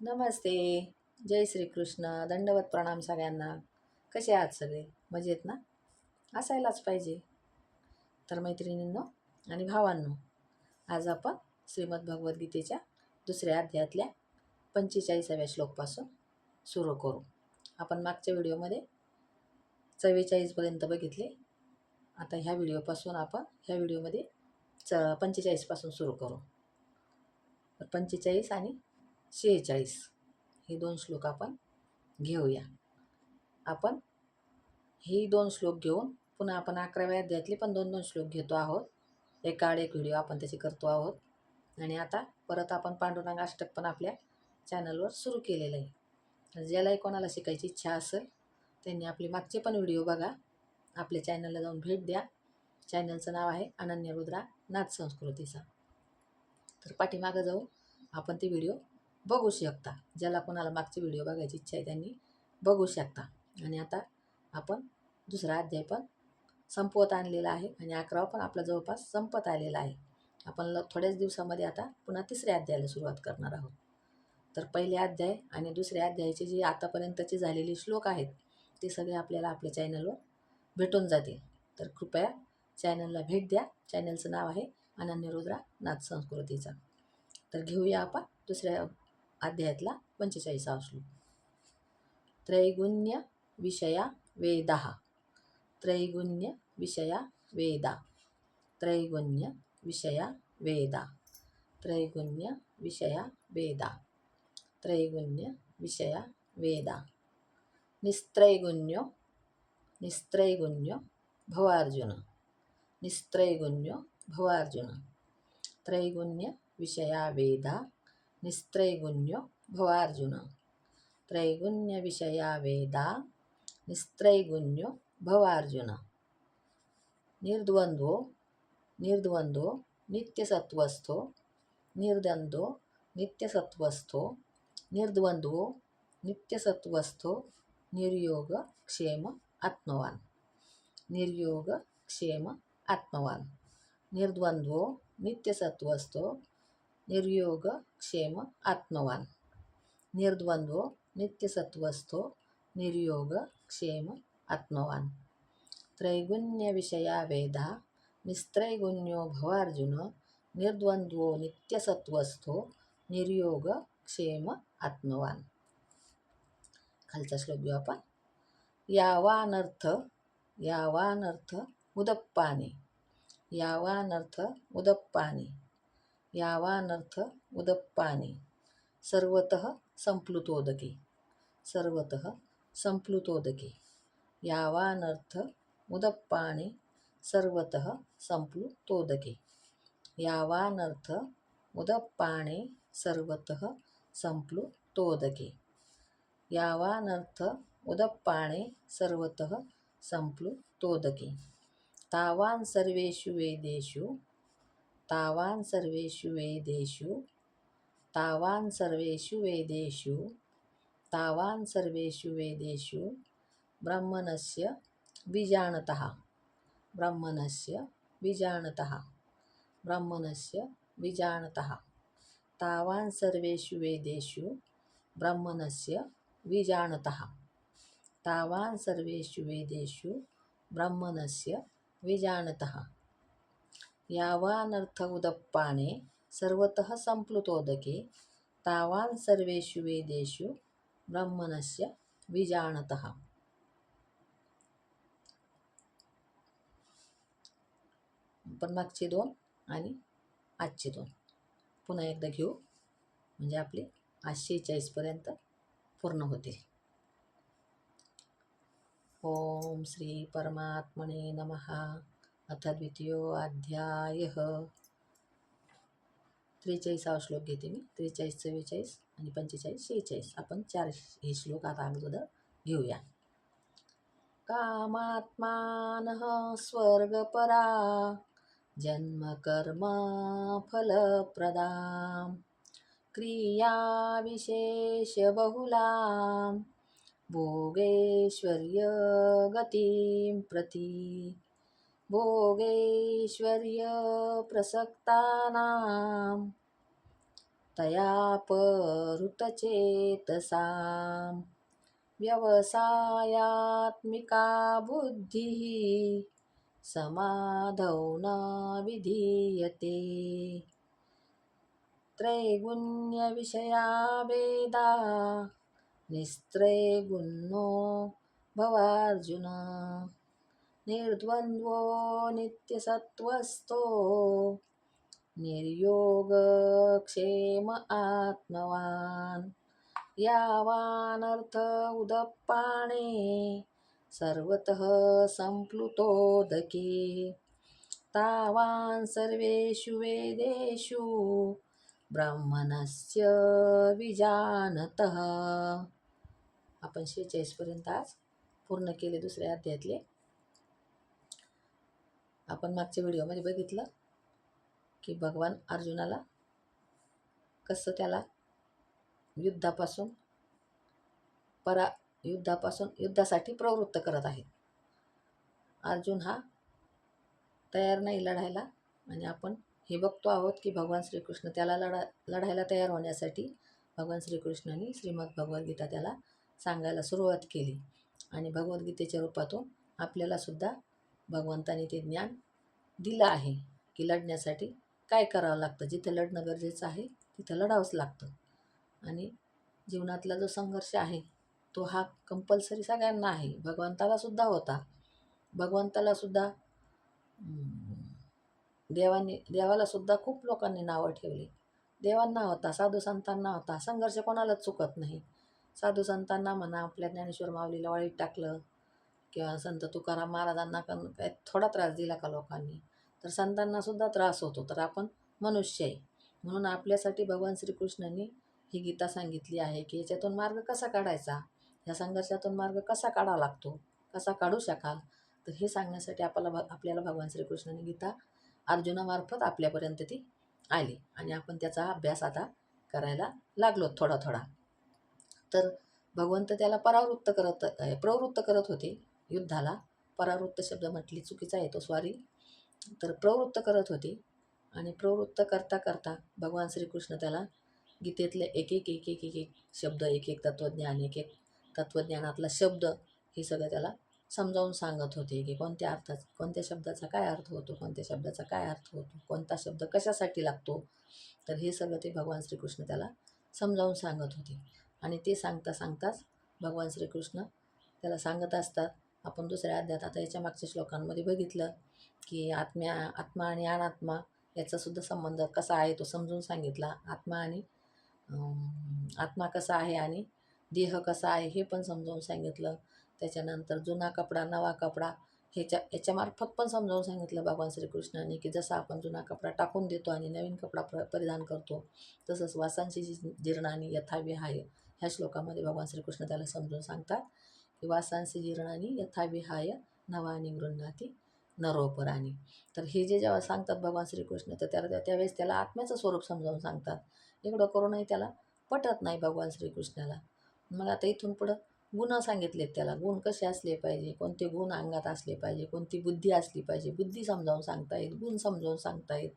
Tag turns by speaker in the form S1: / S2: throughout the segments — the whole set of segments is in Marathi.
S1: नमस्ते. जय श्रीकृष्ण. दंडवत प्रणाम सगळ्यांना. कसे आहात सगळे? मजेत ना? असायलाच पाहिजे. तर मैत्रिणींनो आणि भावांनो आज आपण श्रीमद भगवद्गीतेच्या दुसऱ्या अध्यायातल्या पंचेचाळीसाव्या श्लोकपासून सुरू करू. आपण मागच्या व्हिडिओमध्ये चव्वेचाळीसपर्यंत बघितले. आता ह्या व्हिडिओपासून आपण ह्या व्हिडिओमध्ये च पंचेचाळीसपासून सुरू करू. पंचेचाळीस आणि शेहेचाळीस. हे दोन श्लोक आपण घेऊया. आपण ही दोन श्लोक घेऊन पुन्हा आपण अकराव्या अध्यायातले पण दोन दोन श्लोक घेतो आहोत. एका आड एक व्हिडिओ आपण त्याचे करतो आहोत. आणि आता परत आपण पांडुरंग अष्टक पण आपल्या चॅनलवर सुरू केलेलं आहे. ज्यालाही कोणाला शिकायची इच्छा असेल त्यांनी आपले मागचे पण व्हिडिओ बघा. आपल्या चॅनलला जाऊन भेट द्या. चॅनलचं नाव आहे अनन्य रुद्रा नाथ संस्कृतीचा. तर पाठीमागं जाऊन आपण ते व्हिडिओ बघू शकता. ज्याला कोणाला मागचे व्हिडिओ बघायची इच्छा आहे त्यांनी बघू शकता. आणि आता आपण दुसरा अध्याय पण संपवत आणलेला आहे आणि अकरावा पण आपला जवळपास संपत आलेला आहे. आपण ल थोड्याच दिवसामध्ये आता पुन्हा तिसऱ्या अध्यायाला सुरुवात करणार आहोत. तर पहिले अध्याय आणि दुसऱ्या अध्यायाचे जे आतापर्यंतचे झालेले श्लोक आहेत ते सगळे आपल्याला आपल्या चॅनलवर भेटून जातील. तर कृपया चॅनलला भेट द्या. चॅनलचं नाव आहे अनन्य रुद्रा नाथ संस्कृतीचा. तर घेऊया आपण दुसऱ्या अध्यायातला पंचेचाळीसावा श्लोक. त्रैगुण्य विषया वेदा. त्रैगुण्य विषया वेदा. त्रैगुण्य विषया वेदा. त्रैगुण्य विषया वेदा. त्रैगुण्य विषया वेदा. निस्त्रैगुण्यो निस्त्रैगुण्यो भवार्जुन. निस्त्रैगुण्यो भवार्जुन. त्रैगुण्य विषया वेदा. निस्त्रैगुण्यो भवार्जुन त्रैगुण्य विषया वेदा निस्त्रैगुण्यो भवार्जुन निर्द्वंद्वो निर्द्वंद्वो नित्यसत्वस्थो निर्द्वंद्वो नित्यसत्वस्थो निर्द्वंद्वो नित्यसत्वस्थो निर्योग क्षेम आत्मवान निर्योग क्षेम आत्मवान निर्द्वंद्वो नित्यसत्वस्थो निर्योग क्षेम आत्मवान. निर्द्वंद्व नित्यसत्वस्थो निर्योग क्षेम आत्मवान. त्रैगुण्यविषया वेदा निस्त्रैगुण्यो भवार्जुन निर्द्वंद्वो नित्यसत्वस्थो निर्योग क्षेम आत्मवान. खालचा श्लोक घेऊ आपण. यावानर्थ यावानर्थ उदप्पाने. यावानर्थ उदप्पाने. यावानर्थ उदप्पाने सर्वतः संप्लुतोदके सर्वतः संप्लुतोदके. यावानर्थ उदप्पाने सर्वतः संप्लुतोदके. यावानर्थ उदप्पाने सर्वतः संप्लुतोदके. यावानर्थ उदप्पाणे सर्वतः संप्लुतोदके. तावान् सर्वेषु वेदेषु तावान् सर्वेषु वेदेषु तावान् सर्वेषु वेदेषु तावान् सर्वेषु वेदेषु ब्रह्मणस्य बीजाणतः ब्रह्मणस्य बीजाणतः ब्रह्मणस्य बीजाणतः तावान् सर्वेषु वेदेषु ब्रह्मणस्य बीजाणतः तावान् सर्वेषु वेदेषु ब्रह्मणस्य विजानतः। यावानर्थ उदप्पाने सर्वतः संप्लुतोदके तावान् सर्वेषु वेदेषु ब्रह्मणस्य विजानतः। पण मागचे दोन आणि आजचे दोन पुन्हा एकदा घेऊ म्हणजे आपले आठशे चाळीसपर्यंत पूर्ण होतील। ओम श्री परमात्मने नमः। अथ द्वितीयोध्याय त्रेचाळीसावा श्लोक घेते मी. त्रेचाळीस चव्वेचाळीस आणि पंचेचाळीस शेहेचाळीस. आपण चार हे श्लोक आता अगोदर घेऊया. कामात्मानः स्वर्गपरा जन्मकर्म फलप्रदां क्रियाविशेषबहुलां भोगैश्वर्यगतिं प्रति। भोगैश्वर्यप्रसक्तानां तयापहृतचेतसां व्यवसायात्मिका बुद्धिः समाधौ न विधीयते। त्रैगुण्यविषया वेदा निस्त्रैगुण्यो भवार्जुन। निर्द्वन्द्वो नित्यसत्त्वस्थो। निर्योगक्षेम आत्मवान्। यावानर्थ उदप्पाणे। सर्वतः सम्प्लुतोदके तावान् सर्वेषु वेदेषु। ब्राह्मणस्य विजानतः। आपण शेहेचाळीसपर्यंत आज पूर्ण केले दुसऱ्या अध्यायातले आपण मागच्या व्हिडिओमध्ये बघितलं की भगवान अर्जुनाला कसं त्याला युद्धापासून परा युद्धापासून युद्धासाठी प्रवृत्त करत आहेत अर्जुन हा तयार नाही लढायला आणि आपण हे बघतो आहोत की भगवान श्रीकृष्ण त्याला लढा लढायला तयार होण्यासाठी भगवान श्रीकृष्णाने श्रीमद भगवद्गीता त्याला सांगायला सुरुवात केली. आणि भगवद्गीतेच्या रूपातून आपल्यालासुद्धा भगवंताने ते ज्ञान दिलं आहे की लढण्यासाठी काय करावं लागतं? जिथं लढणं गरजेचं आहे तिथं लढावंच लागतं. आणि जीवनातला जो संघर्ष आहे तो हा कंपल्सरी सगळ्यांना आहे. भगवंतालासुद्धा होता. भगवंतालासुद्धा देवाने देवालासुद्धा खूप लोकांनी नावं ठेवली. देवांना होता साधू संतांना होता. संघर्ष कोणालाच चुकत नाही. साधू संतांना म्हणा आपल्या ज्ञानेश्वर माऊलीला वाळीत टाकलं. किंवा संत तुकाराम महाराजांना पण काय थोडा त्रास दिला का लोकांनी? तर संतांनासुद्धा त्रास होतो. तर आपण मनुष्य आहे. म्हणून आपल्यासाठी भगवान श्रीकृष्णांनी ही गीता सांगितली आहे की याच्यातून मार्ग कसा काढायचा? या संघर्षातून मार्ग कसा काढावा लागतो? कसा काढू शकाल? तर हे सांगण्यासाठी आपल्याला भ आपल्याला भगवान श्रीकृष्णाने गीता अर्जुनामार्फत आपल्यापर्यंत ती आली. आणि आपण त्याचा अभ्यास आता करायला लागलो थोडा थोडा. तर भगवंत त्याला परावृत्त करत प्रवृत्त करत होते. युद्धाला परावृत्त शब्द म्हटली चुकीचा येतो स्वारी तर प्रवृत्त करत होती. आणि प्रवृत्त करता करता भगवान श्रीकृष्ण त्याला गीतेतले एक एक एक एक एक एक शब्द एक एक तत्त्वज्ञान एक एक तत्त्वज्ञानातला शब्द हे सगळं त्याला समजावून सांगत होते की कोणत्या अर्थात कोणत्या शब्दाचा काय अर्थ होतो कोणत्या शब्दाचा काय अर्थ होतो कोणता शब्द कशासाठी लागतो. तर हे सगळं ते भगवान श्रीकृष्ण त्याला समजावून सांगत होते. आणि ते सांगता सांगताच भगवान श्रीकृष्ण त्याला सांगत असतात आपण दुसऱ्या अध्यात आता याच्या मागच्या श्लोकांमध्ये बघितलं की आत्म्या आत्मा आणि अनात्मा याचासुद्धा संबंध कसा आहे तो समजून सांगितला. आत्मा आणि आत्मा कसा आहे आणि देह कसा आहे हे पण समजावून सांगितलं. त्याच्यानंतर जुना कपडा नवा कपडा ह्याच्या याच्यामार्फत पण समजावून सांगितलं भगवान श्रीकृष्णाने की जसा आपण जुना कपडा टाकून देतो आणि नवीन कपडा प्र परिधान करतो तसंच वासांची जी जीर्णानी यथाविहाय ह्या श्लोकामध्ये भगवान श्रीकृष्ण त्याला समजून सांगतात. की वासांशी जीर्णानी यथाविहाय नवानी गृह्णाती नरोपराणी तर हे जे जेव्हा सांगतात भगवान श्रीकृष्ण तर त्याला त्यावेळेस त्याला आत्म्याचं स्वरूप समजावून सांगतात. एवढं करूनही त्याला पटत नाही भगवान श्रीकृष्णाला. मग आता इथून पुढं गुण सांगितलेत त्याला. गुण कसे असले पाहिजे? कोणते गुण अंगात असले पाहिजे? कोणती बुद्धी असली पाहिजे? बुद्धी समजावून सांगतायत गुण समजावून सांगतायत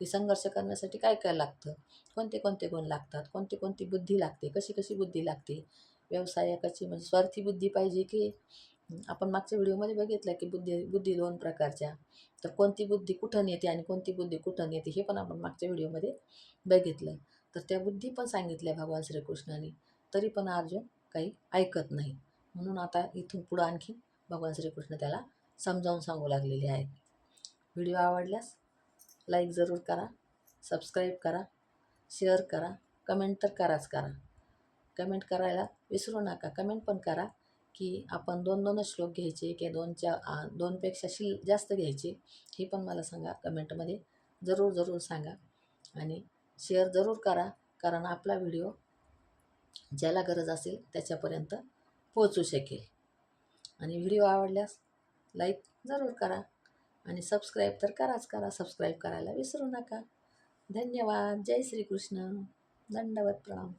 S1: की संघर्ष करण्यासाठी काय काय लागतं? कोणते कोणते गुण लागतात? कोणती कोणती बुद्धी लागते? कशी कशी बुद्धी लागते? व्यवसायकाची म्हणजे स्वार्थी बुद्धी पाहिजे की आपण मागच्या व्हिडिओमध्ये बघितलं की बुद्धी बुद्धी दोन प्रकारच्या. तर कोणती बुद्धी कुठं नेते आणि कोणती बुद्धी कुठं नेते हे पण आपण मागच्या व्हिडिओमध्ये बघितलं. तर त्या बुद्धी पण सांगितल्या भगवान श्रीकृष्णाने. तरी पण अर्जुन काही ऐकत नाही. म्हणून आता इथून पुढं आणखी भगवान श्रीकृष्ण त्याला समजावून सांगू लागलेले आहेत. व्हिडिओ आवडल्यास लाईक जरूर करा सबस्क्राईब करा शेअर करा कमेंट तर कराच करा. कमेंट करायला विसरू नका. कमेंट पण करा की आपण दोन दोनच श्लोक घ्यायचे की दोनच्या दोनपेक्षा शिल जास्त घ्यायचे हे पण मला सांगा. कमेंटमध्ये जरूर जरूर सांगा. आणि शेअर जरूर करा कारण आपला व्हिडिओ ज्याला गरज असेल त्याच्यापर्यंत पोचू शकेल. आणि व्हिडिओ आवडल्यास लाईक जरूर करा. आणि सबस्क्राईब तर कराच करा. सबस्क्राईब करायला विसरू नका. धन्यवाद. जय श्रीकृष्ण दंडवत प्रणाम.